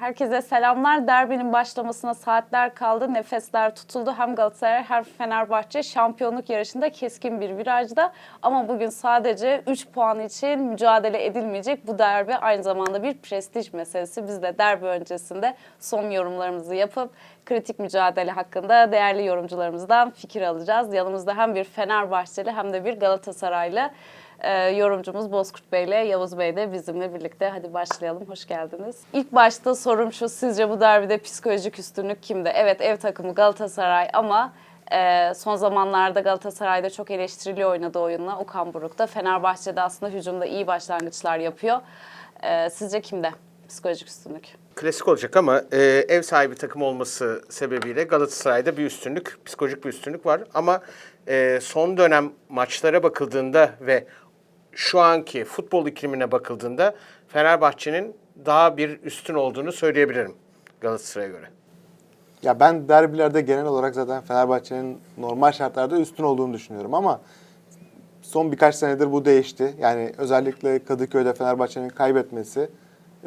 Herkese selamlar. Derbinin başlamasına saatler kaldı. Nefesler tutuldu. Hem Galatasaray hem Fenerbahçe şampiyonluk yarışında keskin bir virajda. Ama bugün sadece 3 puan için mücadele edilmeyecek. Bu derbi aynı zamanda bir prestij meselesi. Biz de derbi öncesinde son yorumlarımızı yapıp kritik mücadele hakkında değerli yorumcularımızdan fikir alacağız. Yanımızda hem bir Fenerbahçeli hem de bir Galatasaraylı ee, yorumcumuz Bozkurt Bey ile Yavuz Bey de bizimle birlikte. Hadi başlayalım. Hoş geldiniz. İlk başta sorum şu. Sizce bu derbide psikolojik üstünlük kimde? Evet ev takımı Galatasaray ama e, son zamanlarda Galatasaray'da çok eleştirili oynadığı oyunla Okan Buruk'ta. Fenerbahçe'de aslında hücumda iyi başlangıçlar yapıyor. Ee, sizce kimde psikolojik üstünlük? Klasik olacak ama e, ev sahibi takım olması sebebiyle Galatasaray'da bir üstünlük, psikolojik bir üstünlük var. Ama e, son dönem maçlara bakıldığında ve şu anki futbol iklimine bakıldığında Fenerbahçe'nin daha bir üstün olduğunu söyleyebilirim Galatasaray'a göre. Ya ben derbilerde genel olarak zaten Fenerbahçe'nin normal şartlarda üstün olduğunu düşünüyorum ama son birkaç senedir bu değişti. Yani özellikle Kadıköy'de Fenerbahçe'nin kaybetmesi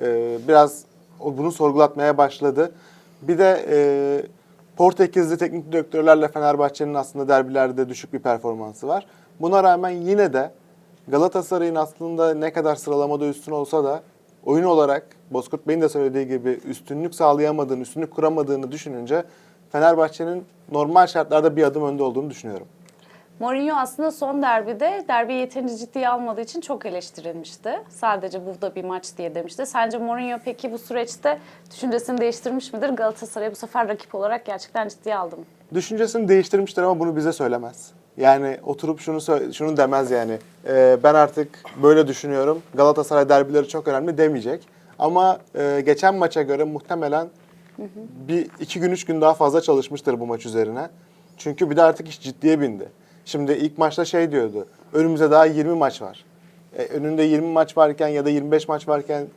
e, biraz bunu sorgulatmaya başladı. Bir de e, Portekizli teknik direktörlerle Fenerbahçe'nin aslında derbilerde düşük bir performansı var. Buna rağmen yine de Galatasaray'ın aslında ne kadar sıralamada üstün olsa da oyun olarak Bozkurt Bey'in de söylediği gibi üstünlük sağlayamadığını, üstünlük kuramadığını düşününce Fenerbahçe'nin normal şartlarda bir adım önde olduğunu düşünüyorum. Mourinho aslında son derbide derbi yeterince ciddiye almadığı için çok eleştirilmişti. Sadece bu da bir maç diye demişti. Sence Mourinho peki bu süreçte düşüncesini değiştirmiş midir? Galatasaray bu sefer rakip olarak gerçekten ciddiye aldı mı? Düşüncesini değiştirmiştir ama bunu bize söylemez. Yani oturup şunu şunu demez yani. Ee, ben artık böyle düşünüyorum. Galatasaray derbileri çok önemli demeyecek. Ama e, geçen maça göre muhtemelen bir iki gün üç gün daha fazla çalışmıştır bu maç üzerine. Çünkü bir de artık iş ciddiye bindi. Şimdi ilk maçta şey diyordu. Önümüzde daha 20 maç var. E, önünde 20 maç varken ya da 25 maç varken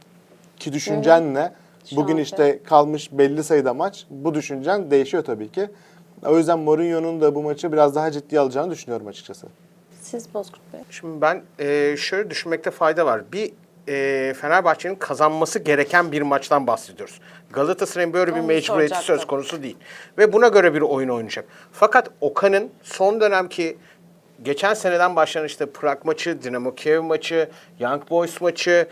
ki düşüncen ne? Şu Bugün işte kalmış belli sayıda maç. Bu düşüncen değişiyor tabii ki. O yüzden Mourinho'nun da bu maçı biraz daha ciddiye alacağını düşünüyorum açıkçası. Siz Bozkurt Bey. Şimdi ben e, şöyle düşünmekte fayda var. Bir e, Fenerbahçe'nin kazanması gereken bir maçtan bahsediyoruz. Galatasaray'ın böyle bir mecburiyeti soracaktım. söz konusu değil. Ve buna göre bir oyun oynayacak. Fakat Okan'ın son dönemki geçen seneden başlayan işte Prag maçı, Dinamo Kiev maçı, Young Boys maçı,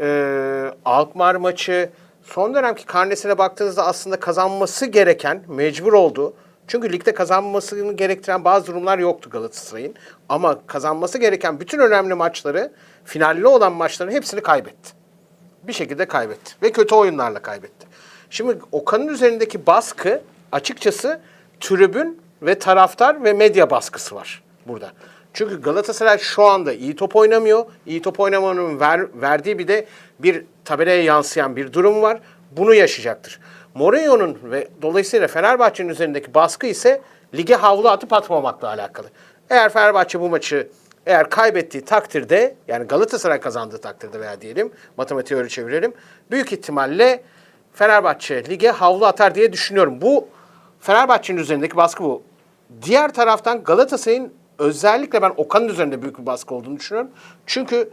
e, Alkmaar maçı, son dönemki karnesine baktığınızda aslında kazanması gereken, mecbur olduğu, çünkü ligde kazanmasını gerektiren bazı durumlar yoktu Galatasaray'ın. Ama kazanması gereken bütün önemli maçları, finalli olan maçların hepsini kaybetti. Bir şekilde kaybetti. Ve kötü oyunlarla kaybetti. Şimdi Okan'ın üzerindeki baskı açıkçası tribün ve taraftar ve medya baskısı var burada. Çünkü Galatasaray şu anda iyi top oynamıyor. İyi top oynamanın ver- verdiği bir de bir tabelaya yansıyan bir durum var. Bunu yaşayacaktır. Mourinho'nun ve dolayısıyla Fenerbahçe'nin üzerindeki baskı ise lige havlu atıp atmamakla alakalı. Eğer Fenerbahçe bu maçı eğer kaybettiği takdirde yani Galatasaray kazandığı takdirde veya diyelim matematiği öyle çevirelim. Büyük ihtimalle Fenerbahçe lige havlu atar diye düşünüyorum. Bu Fenerbahçe'nin üzerindeki baskı bu. Diğer taraftan Galatasaray'ın özellikle ben Okan'ın üzerinde büyük bir baskı olduğunu düşünüyorum. Çünkü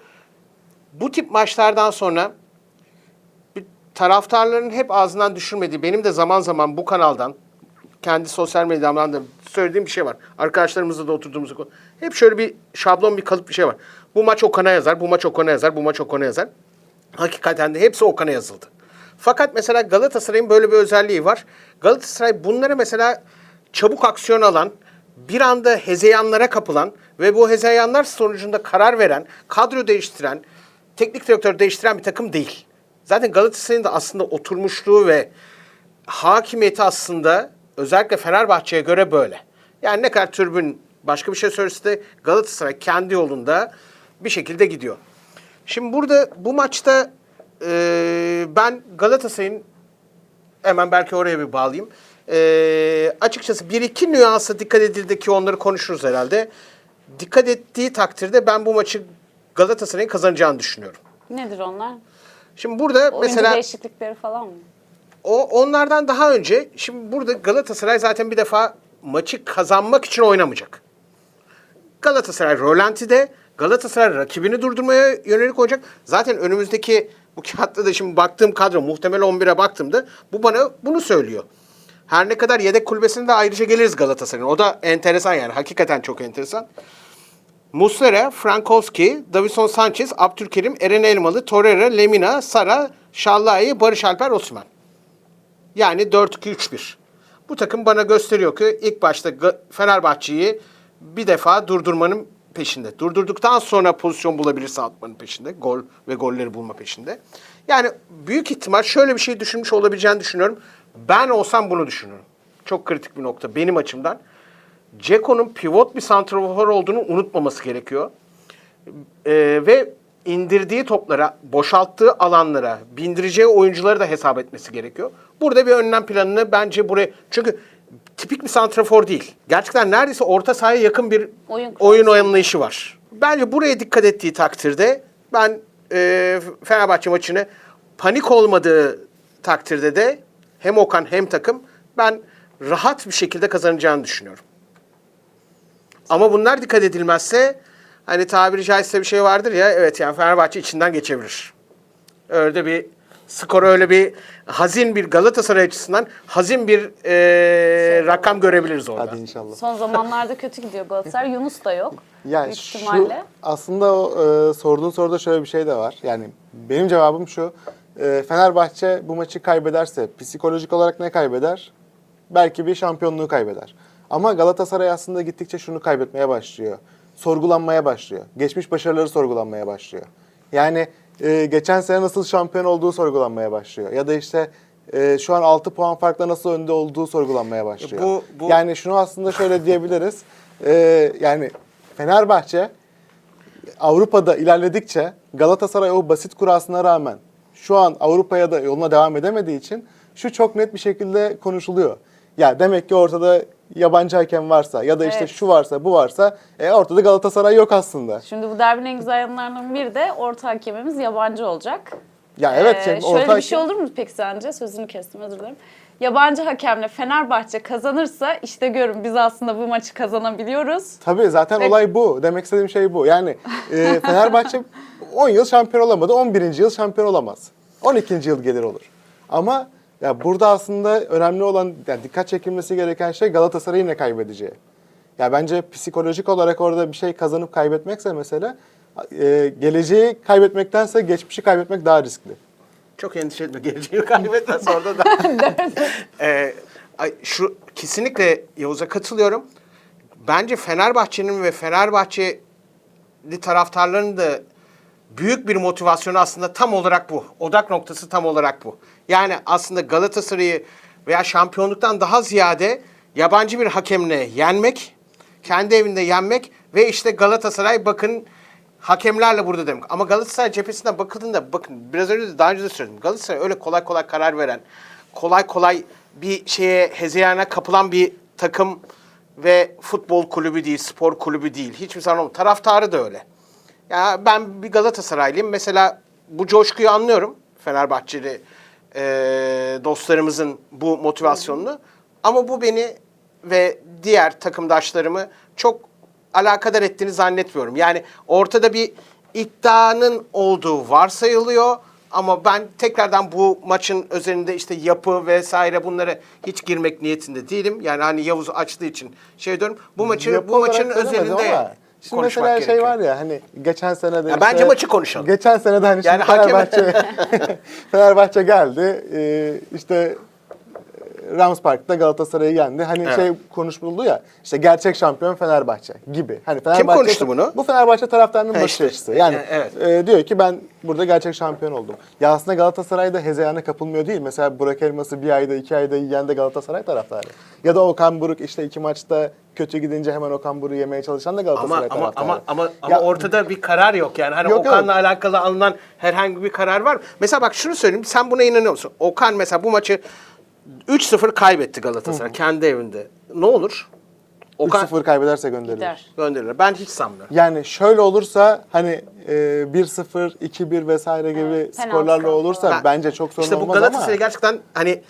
bu tip maçlardan sonra taraftarların hep ağzından düşürmediği, benim de zaman zaman bu kanaldan, kendi sosyal medyamdan da söylediğim bir şey var. Arkadaşlarımızla da oturduğumuz. Hep şöyle bir şablon, bir kalıp bir şey var. Bu maç Okan'a yazar, bu maç Okan'a yazar, bu maç Okan'a yazar. Hakikaten de hepsi Okan'a yazıldı. Fakat mesela Galatasaray'ın böyle bir özelliği var. Galatasaray bunları mesela çabuk aksiyon alan, bir anda hezeyanlara kapılan ve bu hezeyanlar sonucunda karar veren, kadro değiştiren, teknik direktör değiştiren bir takım değil. Zaten Galatasaray'ın da aslında oturmuşluğu ve hakimiyeti aslında özellikle Fenerbahçe'ye göre böyle. Yani ne kadar türbün başka bir şey söylese de Galatasaray kendi yolunda bir şekilde gidiyor. Şimdi burada bu maçta e, ben Galatasaray'ın hemen belki oraya bir bağlayayım. E, açıkçası bir iki nüansa dikkat edildi ki onları konuşuruz herhalde. Dikkat ettiği takdirde ben bu maçı Galatasaray'ın kazanacağını düşünüyorum. Nedir onlar? Şimdi burada Oyuncu mesela değişiklikleri falan mı? o onlardan daha önce şimdi burada Galatasaray zaten bir defa maçı kazanmak için oynamayacak. Galatasaray rolantide Galatasaray rakibini durdurmaya yönelik olacak. Zaten önümüzdeki Bu kağıtta da şimdi baktığım kadro muhtemel 11'e baktığımda bu bana bunu söylüyor. Her ne kadar yedek kulübesine de ayrıca geliriz Galatasaray'ın. O da enteresan yani. Hakikaten çok enteresan. Muslera, Frankowski, Davison Sanchez, Abdülkerim, Eren Elmalı, Torreira, Lemina, Sara, Şallahi, Barış Alper, Osman. Yani 4-2-3-1. Bu takım bana gösteriyor ki ilk başta Fenerbahçe'yi bir defa durdurmanın peşinde. Durdurduktan sonra pozisyon bulabilirse atmanın peşinde. Gol ve golleri bulma peşinde. Yani büyük ihtimal şöyle bir şey düşünmüş olabileceğini düşünüyorum. Ben olsam bunu düşünürüm. Çok kritik bir nokta benim açımdan. Ceko'nun pivot bir santrafor olduğunu unutmaması gerekiyor. Ee, ve indirdiği toplara, boşalttığı alanlara, bindireceği oyuncuları da hesap etmesi gerekiyor. Burada bir önlem planını bence buraya... Çünkü tipik bir santrafor değil. Gerçekten neredeyse orta sahaya yakın bir Oyun oyun, anlayışı var. Bence buraya dikkat ettiği takdirde ben e, Fenerbahçe maçını panik olmadığı takdirde de hem Okan hem takım ben rahat bir şekilde kazanacağını düşünüyorum. Ama bunlar dikkat edilmezse hani tabiri caizse bir şey vardır ya evet yani Fenerbahçe içinden geçebilir. Öyle bir skor öyle bir hazin bir Galatasaray açısından hazin bir e, rakam görebiliriz orada. Hadi inşallah. Son zamanlarda kötü gidiyor Galatasaray. Yunus da yok. Yani şu ihtimalle. aslında o e, sorduğun soruda şöyle bir şey de var. Yani benim cevabım şu. E, Fenerbahçe bu maçı kaybederse psikolojik olarak ne kaybeder? Belki bir şampiyonluğu kaybeder. Ama Galatasaray aslında gittikçe şunu kaybetmeye başlıyor. Sorgulanmaya başlıyor. Geçmiş başarıları sorgulanmaya başlıyor. Yani e, geçen sene nasıl şampiyon olduğu sorgulanmaya başlıyor. Ya da işte e, şu an 6 puan farkla nasıl önde olduğu sorgulanmaya başlıyor. Bu- bu- Yani şunu aslında şöyle diyebiliriz. E, yani Fenerbahçe Avrupa'da ilerledikçe Galatasaray o basit kurasına rağmen şu an Avrupa'ya da yoluna devam edemediği için şu çok net bir şekilde konuşuluyor. Ya demek ki ortada yabancı hakem varsa ya da işte Evet. şu varsa bu varsa e, ortada Galatasaray yok aslında. Şimdi bu derbinin en güzel yanlarından biri de orta hakemimiz yabancı olacak. Ya evet Ee, şimdi şöyle orta bir şey hakem- olur mu peki sence? Sözünü kestim özür dilerim. Yabancı hakemle Fenerbahçe kazanırsa işte görün biz aslında bu maçı kazanabiliyoruz. Tabii zaten Ve- olay bu. Demek istediğim şey bu. Yani e, Fenerbahçe 10 yıl şampiyon olamadı. 11. yıl şampiyon olamaz. 12. yıl gelir olur. Ama ya burada aslında önemli olan yani dikkat çekilmesi gereken şey Galatasaray'ın ne kaybedeceği. Ya bence psikolojik olarak orada bir şey kazanıp kaybetmekse mesela e, geleceği kaybetmektense geçmişi kaybetmek daha riskli. Çok endişe etme. Geleceği kaybetmez orada da. Ee, ay, şu kesinlikle Yavuz'a katılıyorum. Bence Fenerbahçe'nin ve Fenerbahçeli taraftarların da büyük bir motivasyonu aslında tam olarak bu. Odak noktası tam olarak bu. Yani aslında Galatasaray'ı veya şampiyonluktan daha ziyade yabancı bir hakemle yenmek, kendi evinde yenmek ve işte Galatasaray bakın hakemlerle burada demek. Ama Galatasaray cephesinden bakıldığında bakın biraz önce de daha önce de söyledim. Galatasaray öyle kolay kolay karar veren, kolay kolay bir şeye hezeyana kapılan bir takım ve futbol kulübü değil, spor kulübü değil. Hiçbir zaman olmaz. Taraftarı da öyle. Ya ben bir Galatasaraylıyım. Mesela bu coşkuyu anlıyorum. Fenerbahçeli e, dostlarımızın bu motivasyonunu. Ama bu beni ve diğer takımdaşlarımı çok alakadar ettiğini zannetmiyorum. Yani ortada bir iddianın olduğu varsayılıyor. Ama ben tekrardan bu maçın özelinde işte yapı vesaire bunlara hiç girmek niyetinde değilim. Yani hani Yavuz açtığı için şey diyorum. Bu maçın Yapı bu maçın söylemedim özelinde ama Şimdi konuşmak mesela şey gerekiyor. var ya hani geçen sene de Ya işte- bence maçı konuşalım. Geçen sene de hani Yani şimdi hakem- Fenerbahçe Fenerbahçe geldi. Ee, işte Rams Park'ta Galatasaray'ı yendi. Hani Evet. şey konuşuldu ya. işte gerçek şampiyon Fenerbahçe gibi. Hani Fenerbahçe konuştu bunu? Bu Fenerbahçe taraftarının bakış işte. açısı. Yani E, evet. e, diyor ki ben burada gerçek şampiyon oldum. Ya aslında Galatasaray da hezeyana kapılmıyor değil. Mesela Burak Elmas'ı bir ayda iki ayda yiyen de Galatasaray taraftarı. Ya da Okan Buruk işte iki maçta kötü gidince hemen Okan Buruk'u yemeye çalışan da Galatasaray ama taraftarı. ama ama, ama Ya- ortada bir karar yok yani. Hani Yok, Okan'la yok. alakalı alınan herhangi bir karar var mı? Mesela bak şunu söyleyeyim. Sen buna inanıyor musun? Okan mesela bu maçı 3-0 kaybetti Galatasaray kendi evinde. Ne olur? Okan 3-0 kaybederse gönderilir. Gider. gönderilir. Ben hiç sanmıyorum. Yani şöyle olursa hani e, 1-0, 2-1 vesaire gibi Evet, penaltı skorlarla falan. olursa Ben- bence çok sorun İşte bu olmaz Galatasaray ama gerçekten hani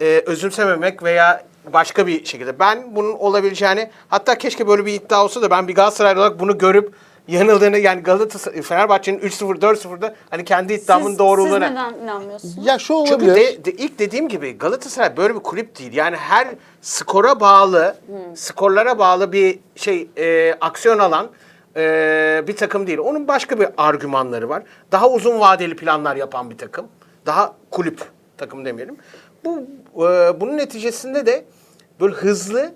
e, özümsememek veya başka bir şekilde. Ben bunun olabileceğini hatta keşke böyle bir iddia olsa da ben bir Galatasaraylı olarak bunu görüp yanıldığını yani Galatasaray Fenerbahçe'nin 3-0 4-0'da hani kendi iddiamın Siz, doğruluğuna siz neden inanmıyorsunuz? Ya şu Çünkü olabilir. de, de- ilk dediğim gibi Galatasaray böyle bir kulüp değil. Yani her skora bağlı, skorlara bağlı bir şey e, aksiyon alan e, bir takım değil. Onun başka bir argümanları var. Daha uzun vadeli planlar yapan bir takım. Daha kulüp takım demeyelim. Bu e, bunun neticesinde de böyle hızlı,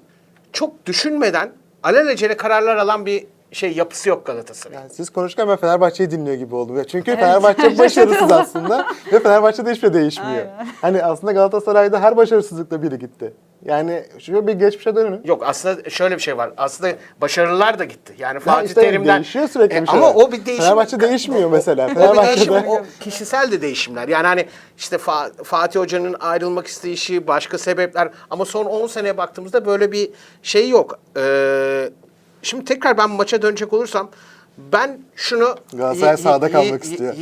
çok düşünmeden alelacele kararlar alan bir şey yapısı yok Galatasaray. Yani siz konuşurken ben Fenerbahçe'yi dinliyor gibi oldum. Ya Çünkü Fenerbahçe başarısız aslında ve Fenerbahçe'de hiçbir şey değişmiyor. Hani aslında Galatasaray'da her başarısızlıkla biri gitti. Yani şöyle bir geçmişe dönün. Yok aslında şöyle bir şey var. Aslında başarılar da gitti. Yani Ya Fatih işte Terim'den değişiyor sürekli E, bir şeyler. ama o bir değişim. Fenerbahçe değişmiyor mesela. O bir değişim, o kişisel de değişimler. Yani hani işte Fa- Fatih Hoca'nın ayrılmak isteyişi, başka sebepler ama son 10 seneye baktığımızda böyle bir şey yok. Ee, şimdi tekrar ben maça dönecek olursam ben şunu Galatasaray sahada kalmak istiyor.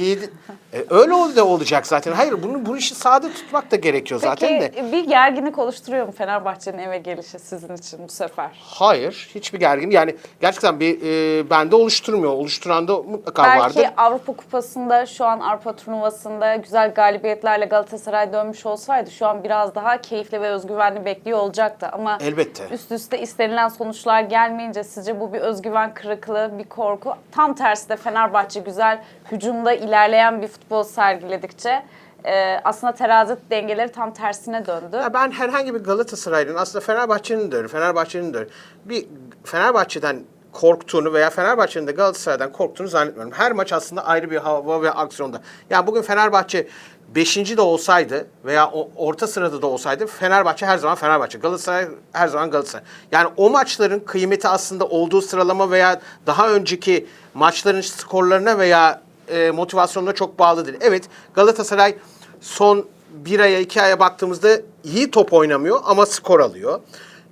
E, öyle ol da olacak zaten. Hayır bunu bu işi sahada tutmak da gerekiyor zaten de. Peki bir gerginlik oluşturuyor mu Fenerbahçe'nin eve gelişi sizin için bu sefer? Hayır, hiçbir gergin. Yani gerçekten bir e, bende oluşturmuyor. Oluşturan da mutlaka Belki vardır. Avrupa Kupası'nda şu an Avrupa turnuvasında güzel galibiyetlerle Galatasaray dönmüş olsaydı şu an biraz daha keyifli ve özgüvenli bekliyor olacaktı. Ama Elbette. üst üste istenilen sonuçlar gelmeyince sizce bu bir özgüven kırıklığı, bir korku. Tam tersi de Fenerbahçe güzel hücumda ilerleyen bir futbol sergiledikçe e, aslında terazi dengeleri tam tersine döndü. Ya ben herhangi bir Galatasaray'ın aslında Fenerbahçe'nin de öyle, Fenerbahçe'nin de öyle. Bir Fenerbahçe'den korktuğunu veya Fenerbahçe'nin de Galatasaray'dan korktuğunu zannetmiyorum. Her maç aslında ayrı bir hava ve aksiyonda. Yani bugün Fenerbahçe 5. de olsaydı veya o, orta sırada da olsaydı Fenerbahçe her zaman Fenerbahçe. Galatasaray her zaman Galatasaray. Yani o maçların kıymeti aslında olduğu sıralama veya daha önceki maçların skorlarına veya e, motivasyonuna çok bağlı değil. Evet Galatasaray son bir aya iki aya baktığımızda iyi top oynamıyor ama skor alıyor.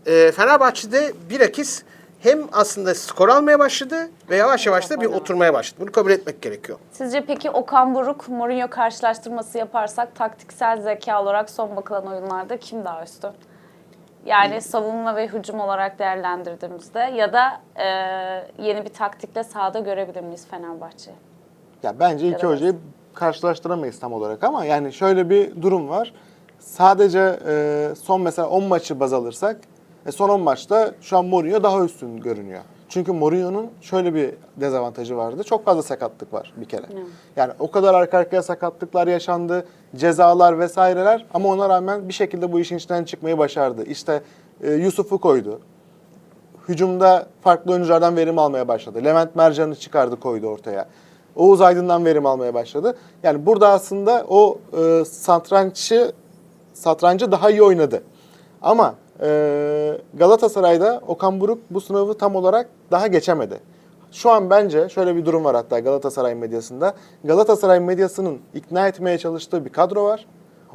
E, Fenerbahçe'de bilakis hem aslında skor almaya başladı ve yavaş yavaş da bir oturmaya başladı. Bunu kabul etmek gerekiyor. Sizce peki Okan Buruk, Mourinho karşılaştırması yaparsak taktiksel zeka olarak son bakılan oyunlarda kim daha üstün? Yani savunma ve hücum olarak değerlendirdiğimizde ya da e, yeni bir taktikle sahada görebilir miyiz Fenerbahçe'yi? Ya bence iki Evet. hocayı karşılaştıramayız tam olarak ama yani şöyle bir durum var. Sadece e, son mesela 10 maçı baz alırsak e, son 10 maçta şu an Mourinho daha üstün görünüyor. Çünkü Mourinho'nun şöyle bir dezavantajı vardı. Çok fazla sakatlık var bir kere. Yani o kadar arka arkaya sakatlıklar yaşandı, cezalar vesaireler ama ona rağmen bir şekilde bu işin içinden çıkmayı başardı. İşte e, Yusuf'u koydu hücumda farklı oyunculardan verim almaya başladı. Levent Mercan'ı çıkardı koydu ortaya. Oğuz Aydın'dan verim almaya başladı. Yani burada aslında o e, satrançı satrancı daha iyi oynadı. Ama e, Galatasaray'da Okan Buruk bu sınavı tam olarak daha geçemedi. Şu an bence şöyle bir durum var hatta Galatasaray medyasında. Galatasaray medyasının ikna etmeye çalıştığı bir kadro var.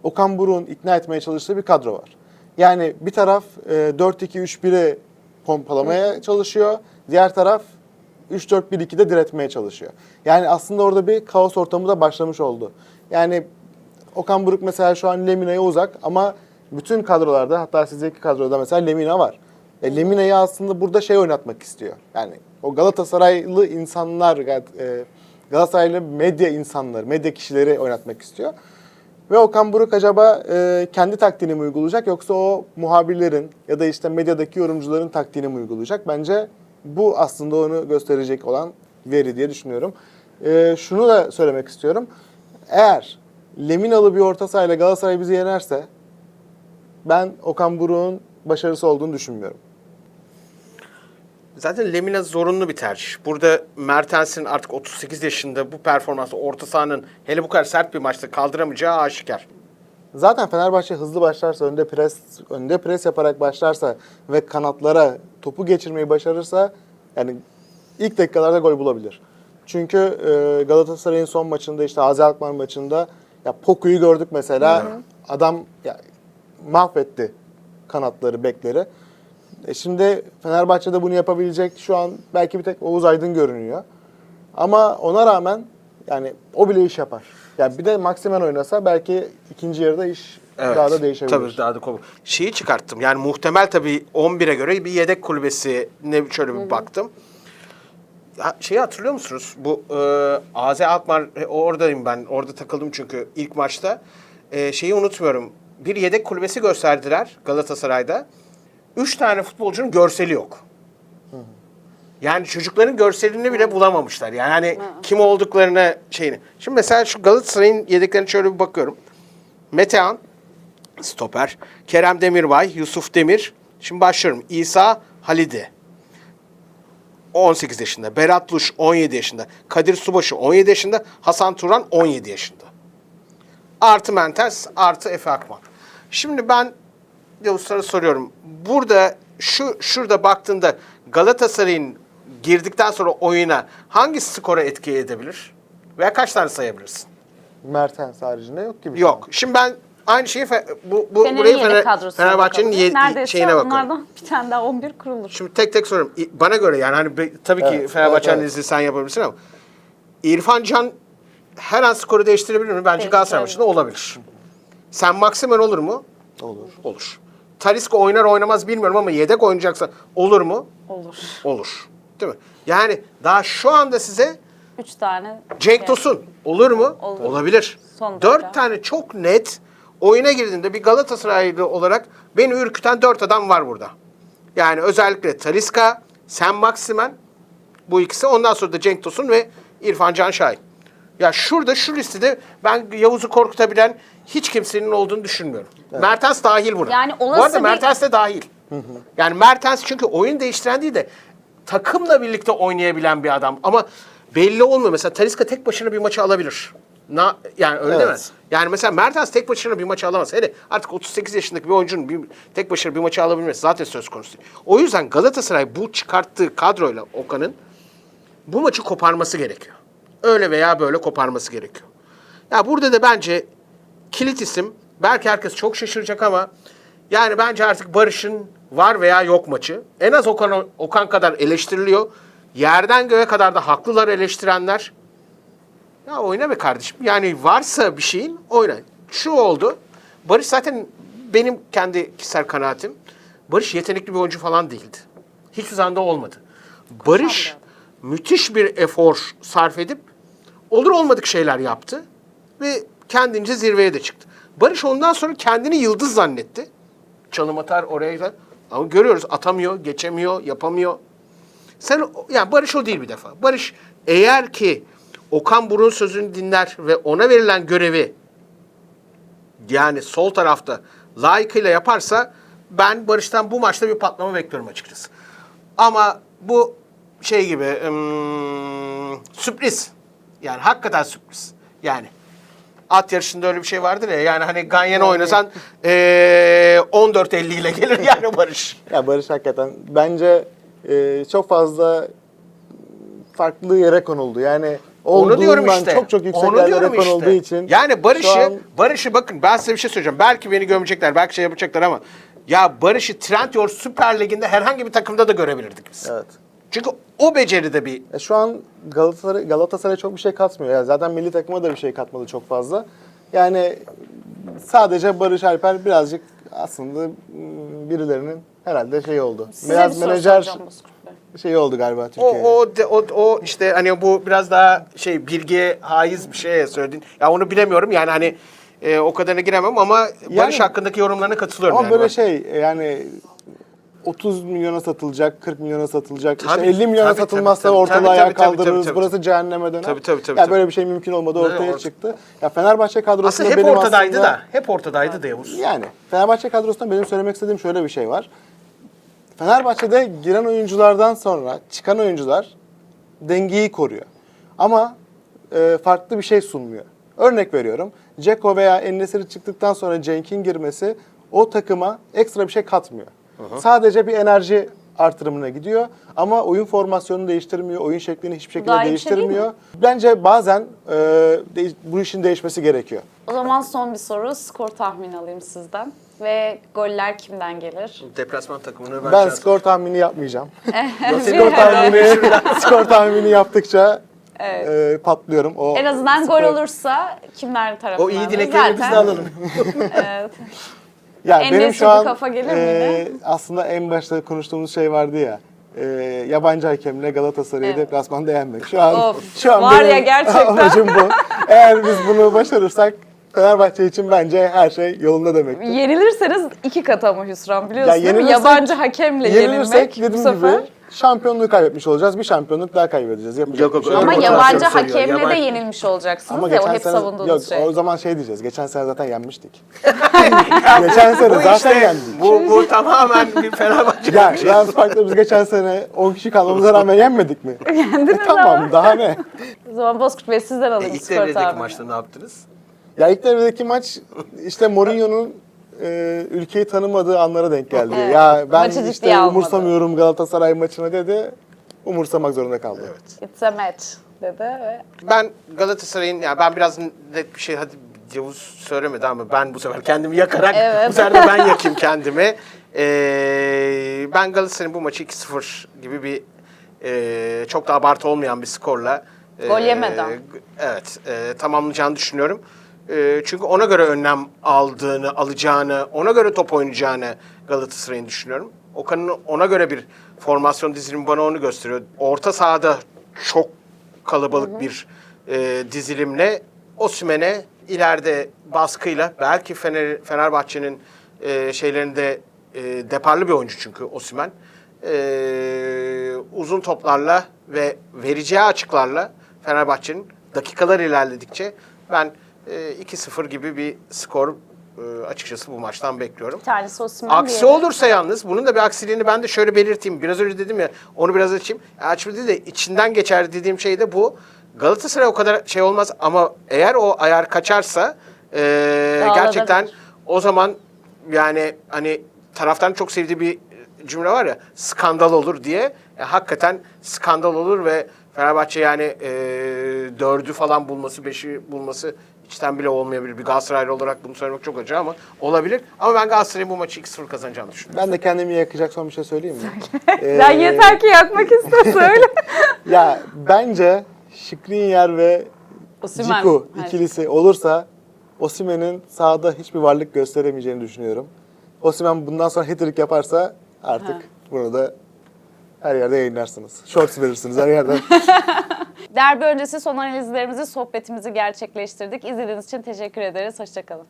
Okan Buruk'un ikna etmeye çalıştığı bir kadro var. Yani bir taraf e, 4-2-3-1'i pompalamaya çalışıyor. Diğer taraf 3-4-1-2'de diretmeye çalışıyor. Yani aslında orada bir kaos ortamı da başlamış oldu. Yani Okan Buruk mesela şu an Lemina'ya uzak ama bütün kadrolarda hatta sizdeki kadroda mesela Lemina var. E, Lemina'yı aslında burada şey oynatmak istiyor. Yani o Galatasaraylı insanlar, e, Galatasaraylı medya insanları, medya kişileri oynatmak istiyor. Ve Okan Buruk acaba e, kendi taktiğini mi uygulayacak yoksa o muhabirlerin ya da işte medyadaki yorumcuların taktiğini mi uygulayacak? Bence bu aslında onu gösterecek olan veri diye düşünüyorum. E, şunu da söylemek istiyorum. Eğer Leminalı bir orta sahayla Galatasaray bizi yenerse ben Okan Buruk'un başarısı olduğunu düşünmüyorum. Zaten Lemina zorunlu bir tercih. Burada Mertens'in artık 38 yaşında bu performansı orta sahanın hele bu kadar sert bir maçta kaldıramayacağı aşikar. Zaten Fenerbahçe hızlı başlarsa, önde pres önde pres yaparak başlarsa ve kanatlara topu geçirmeyi başarırsa yani ilk dakikalarda gol bulabilir. Çünkü e, Galatasaray'ın son maçında işte Azi Alkmaar maçında ya Poku'yu gördük mesela. Adam ya mahvetti kanatları, bekleri. E şimdi Fenerbahçe'de bunu yapabilecek şu an belki bir tek Oğuz Aydın görünüyor. Ama ona rağmen yani o bile iş yapar. Yani bir de Maximen oynasa belki ikinci yarıda iş daha da değişebilir. Tabii daha da konu. Şeyi çıkarttım. Yani muhtemel tabii 11'e göre bir yedek kulübesi ne şöyle bir baktım. ha- şeyi hatırlıyor musunuz? Bu e, AZ Alkmaar e, oradayım ben. Orada takıldım çünkü ilk maçta. E, şeyi unutmuyorum. Bir yedek kulübesi gösterdiler Galatasaray'da. Üç tane futbolcunun görseli yok. Yani çocukların görselini bile bulamamışlar. Yani hani kim olduklarını şeyini. Şimdi mesela şu Galatasaray'ın yedeklerine şöyle bir bakıyorum. Metehan, stoper. Kerem Demirbay, Yusuf Demir. Şimdi başlıyorum. İsa Halidi. 18 yaşında. Berat Luş 17 yaşında. Kadir Subaşı 17 yaşında. Hasan Turan 17 yaşında. Artı Mentes, artı Efe Akman. Şimdi ben Yavuzlara soruyorum. Burada şu şurada baktığında Galatasaray'ın girdikten sonra oyuna hangi skora etki edebilir? Veya kaç tane sayabilirsin? Mertens haricinde yok gibi. Yok. Şimdi ben aynı şeyi fe- bu, bu Fener'in buraya yedek Fener, kadrosuna Fenerbahçe'nin bakalım. ye- Neredeyse şeyine bakalım. onlardan bir tane daha 11 kurulur. Şimdi tek tek soruyorum. İ- Bana göre yani hani be- tabii ki Evet, Fenerbahçe evet, analizi sen yapabilirsin ama İrfan Can her an skoru değiştirebilir mi? Bence Galatasaray maçında olabilir. Sen Maximen olur mu? Olur. Olur. Talisca oynar oynamaz bilmiyorum ama yedek oynayacaksa olur mu? Olur. Olur. Değil mi? Yani daha şu anda size 3 tane. Cenk şey- Tosun olur mu? Olur. Olabilir. Son dört tane çok net oyuna girdiğinde bir Galatasaraylı olarak beni ürküten dört adam var burada. Yani özellikle Talisca, Sen Maximen bu ikisi. Ondan sonra da Cenk Tosun ve İrfan Can Şahin. Ya şurada şu listede ben Yavuz'u korkutabilen hiç kimsenin olduğunu düşünmüyorum. Mertens dahil buna. Yani Bu olası arada bir- Mertens de dahil. Yani Mertens çünkü oyun değiştiren değil de takımla birlikte oynayabilen bir adam. Ama belli olmuyor. Mesela Talisca tek başına bir maçı alabilir. Na, yani öyle değil mi? Evet. Yani mesela Mertens tek başına bir maçı alamaz. Hele artık 38 yaşındaki bir oyuncunun bir, tek başına bir maçı alabilmesi zaten söz konusu değil. O yüzden Galatasaray bu çıkarttığı kadroyla Okan'ın bu maçı koparması gerekiyor. Öyle veya böyle koparması gerekiyor. Ya burada da bence kilit isim belki herkes çok şaşıracak ama yani bence artık Barış'ın var veya yok maçı. En az Okan, Okan kadar eleştiriliyor. Yerden göğe kadar da haklılar eleştirenler. Ya oyna be kardeşim. Yani varsa bir şeyin oyna. Şu oldu. Barış zaten benim kendi kişisel kanaatim. Barış yetenekli bir oyuncu falan değildi. Hiçbir zaman da olmadı. Barış müthiş bir efor sarf edip olur olmadık şeyler yaptı ve kendince zirveye de çıktı. Barış ondan sonra kendini yıldız zannetti. Çalım atar oraya gider. Ama görüyoruz atamıyor, geçemiyor, yapamıyor. Sen yani Barış o değil bir defa. Barış eğer ki Okan Burun sözünü dinler ve ona verilen görevi yani sol tarafta layıkıyla yaparsa ben Barış'tan bu maçta bir patlama bekliyorum açıkçası. Ama bu şey gibi ım, sürpriz. Yani hakikaten sürpriz. Yani at yarışında öyle bir şey vardır ya. Yani hani Ganyan'ı oynasan eee 14.50 ile gelir yani Barış. Ya Barış hakikaten bence e, çok fazla farklı yere konuldu. Yani Onu diyorum işte. çok çok yüksek Onu yerlere diyorum işte. konulduğu için. Yani Barış'ı, şu an- Barış'ı bakın ben size bir şey söyleyeceğim. Belki beni gömecekler, belki şey yapacaklar ama ya Barış'ı Trendyol Süper Ligi'nde herhangi bir takımda da görebilirdik biz. Evet. Çünkü o beceride bir E, şu an Galatasaray Galatasaray çok bir şey katmıyor. Yani zaten milli takıma da bir şey katmadı çok fazla. Yani sadece Barış Alper birazcık aslında mm, birilerinin herhalde şey oldu. Size bir Biraz soru menajer şey oldu galiba o, Türkiye'de. o, de- o, o işte hani bu biraz daha şey bilgiye haiz bir şeye söyledin. Ya onu bilemiyorum yani hani e, o kadarına giremem ama Barış hakkındaki yorumlarına katılıyorum. Ama yani. böyle Ben- şey yani 30 milyona satılacak, 40 milyona satılacak, Tabii, işte 50 milyona tabii, satılmazsa tabii, ortalığı tabii, ayağa tabii, tabii, kaldırırız. tabii, tabii. Burası cehenneme döner. Tabii, tabii, tabii, Ya tabii. böyle bir şey mümkün olmadı ortaya orta- çıktı. Ya Fenerbahçe kadrosunda Aslında hep benim ortadaydı aslında, da. Hep ortadaydı da Yavuz. Yani Fenerbahçe kadrosunda benim söylemek istediğim şöyle bir şey var. Fenerbahçe'de giren oyunculardan sonra çıkan oyuncular dengeyi koruyor. Ama e, farklı bir şey sunmuyor. Örnek veriyorum. Ceko veya Ennesiri çıktıktan sonra Cenk'in girmesi o takıma ekstra bir şey katmıyor. Sadece bir enerji artırımına gidiyor ama oyun formasyonunu değiştirmiyor, oyun şeklini hiçbir şekilde Daha iyi bir şey değil mi? değiştirmiyor. Bence bazen e, değiş- bu işin değişmesi gerekiyor. O zaman son bir soru. Skor tahmini alayım sizden. Ve goller kimden gelir? Deplasman takımını ben, Ben şahsen- skor tahmini yapmayacağım. Skor tahmini skor tahmini yaptıkça e, patlıyorum. O En azından gol olursa kimler tarafından? O iyi dileklerini biz de alalım. Evet. Ya En benim şu an kafa gelir e, aslında en başta konuştuğumuz şey vardı ya. e, yabancı hakemle Galatasaray'ı Evet. deplasmanda yenmek. Şu an Of, şu an var ya gerçekten. amacım bu. Eğer biz bunu başarırsak Fenerbahçe için bence her şey yolunda demektir. Yenilirseniz iki kat ama hüsran biliyorsun değil mi? Yabancı hakemle yenilmek bu sefer. gibi şampiyonluğu kaybetmiş olacağız. Bir şampiyonukluk daha kaybedeceğiz. Yapacak Yok, bir şey yok, yok. Ama Öyle yabancı hakemle de yabancı- yenilmiş olacaksınız Ama ya o hep sene savunduğunuz yok şey. o zaman şey diyeceğiz. Geçen sene zaten yenmiştik. geçen sene Bu zaten işte yendik. bu, bu tamamen bir Fenerbahçe. Ya Rams Park'ta biz geçen sene 10 kişi kalmamıza rağmen yenmedik mi? Yendiniz E, tamam daha ne? O zaman Bozkurt Bey sizden alayım İlk skor devredeki maçta ne yaptınız? Ya ilk devredeki maç işte Mourinho'nun e, ülkeyi tanımadığı anlara denk geldi. Evet. Ya ben Maçı işte almadı. umursamıyorum Galatasaray maçını dedi. Umursamak zorunda kaldı. It's a match dedi ve Ben Galatasaray'ın, yani ben biraz net bir şey hadi Yavuz söylemedi ama ben bu sefer kendimi yakarak Evet. bu sefer de ben yakayım kendimi. Ee, ben Galatasaray'ın bu maçı 2-0 gibi bir e, çok da abartı olmayan bir skorla e, Gol yemeden. g- Evet, e, tamamlayacağını düşünüyorum. E, çünkü ona göre önlem aldığını, alacağını, ona göre top oynayacağını Galatasaray'ın düşünüyorum. Okan'ın ona göre bir formasyon dizilimi bana onu gösteriyor. Orta sahada çok kalabalık bir e, dizilimle Osimhen'e ileride baskıyla belki Fener, Fenerbahçe'nin e, şeylerinde e, deparlı bir oyuncu çünkü Osimhen. E, uzun toplarla ve vereceği açıklarla Fenerbahçe'nin dakikalar ilerledikçe ben 2-0 gibi bir skor e, açıkçası bu maçtan bekliyorum. bir tanesi Osimhen Aksi diğeri- olursa yalnız bunun da bir aksiliğini ben de şöyle belirteyim. Biraz önce dedim ya onu biraz açayım. Açmadı de içinden geçer dediğim şey de bu. Galatasaray o kadar şey olmaz ama eğer o ayar kaçarsa e, gerçekten o zaman yani hani taraftan çok sevdiği bir cümle var ya skandal olur diye. E, hakikaten skandal olur ve Fenerbahçe yani e, dördü falan bulması, beşi bulması içten bile olmayabilir. Bir Galatasaraylı olarak bunu söylemek çok acı ama olabilir. Ama ben Galatasaray'ın bu maçı 2-0 kazanacağını düşünüyorum. Ben de kendimi yakacak son bir şey söyleyeyim mi? Ya Ee, yeter ki yakmak iste söyle. Ya bence Skriniar ve Osimhen. Ciku ikilisi olursa Osimhen'in sahada hiçbir varlık gösteremeyeceğini düşünüyorum. Osimhen bundan sonra hat-trick yaparsa artık Ha. bunu da her yerde yayınlarsınız. Shorts verirsiniz her yerden. Derbi öncesi son analizlerimizi, sohbetimizi gerçekleştirdik. İzlediğiniz için teşekkür ederiz. Hoşçakalın.